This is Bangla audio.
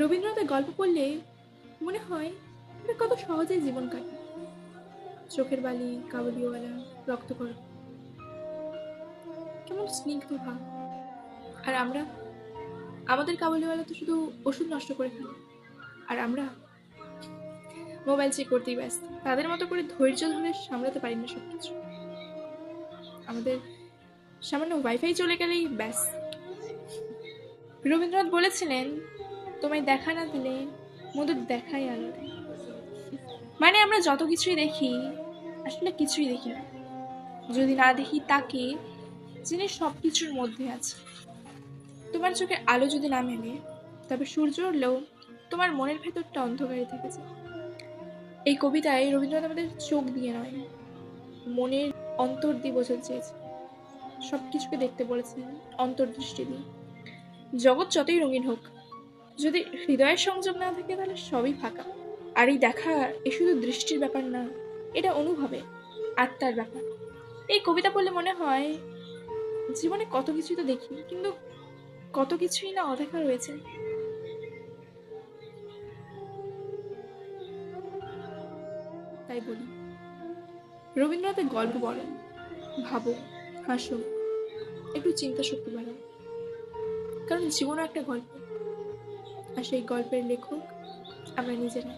রবীন্দ্রনাথের গল্প পড়লে মনে হয় কত সহজেই জীবন কাটে। চোখের বালি, কাবুলিওয়ালা রক্তকরণ কেমন স্নিগ্ধ ভাব। আর আমরা, আমাদের কাবুলিওয়ালা তো শুধু ওষুধ নষ্ট করে ফেলে আর আমরা মোবাইল চেক করতেই ব্যস্ত। তাদের মতো করে ধৈর্য ধরে সামলাতে পারি না সব কিছু আমাদের সামান্য ওয়াইফাই চলে গেলেই ব্যাস। রবীন্দ্রনাথ বলেছিলেন তোমায় দেখা না দিলে মধুর দেখাই আলাদা মানে আমরা যত কিছুই দেখি, আসলে কিছুই দেখি না। যদি না দেখি, তাকে যিনি সব কিছুর মধ্যে আছে। তোমার চোখে আলো যদি না মেলে, তবে সূর্য উঠলেও তোমার মনের ভেতরটা অন্ধকারে থেকে যায়। এই কবিতায় রবীন্দ্রনাথ আমাদের চোখ দিয়ে নয়, মনের অন্তর দিয়ে বোঝাতে চেয়েছে। সব কিছুকে দেখতে বলেছেন অন্তর্দৃষ্টি দিয়ে। জগৎ যতই রঙিন হোক যদি হৃদয়ের সংযোগ না থাকে, তাহলে সবই ফাঁকা। আর এই দেখা এ শুধু দৃষ্টির ব্যাপার না, এটা অনুভবে, আত্মার ব্যাপার। এই কবিতা পড়লে মনে হয়, জীবনে কত কিছুই তো দেখি, কিন্তু কত কিছুই না অদেখা রয়েছে। তাই বলি, রবীন্দ্রনাথের গল্প বলেন, ভাবো, হাসো, একটু চিন্তা শক্তি বাড়াও। কারণ জীবনও একটা গল্প। আর সেই গল্পের লেখক আমরা নিজেরা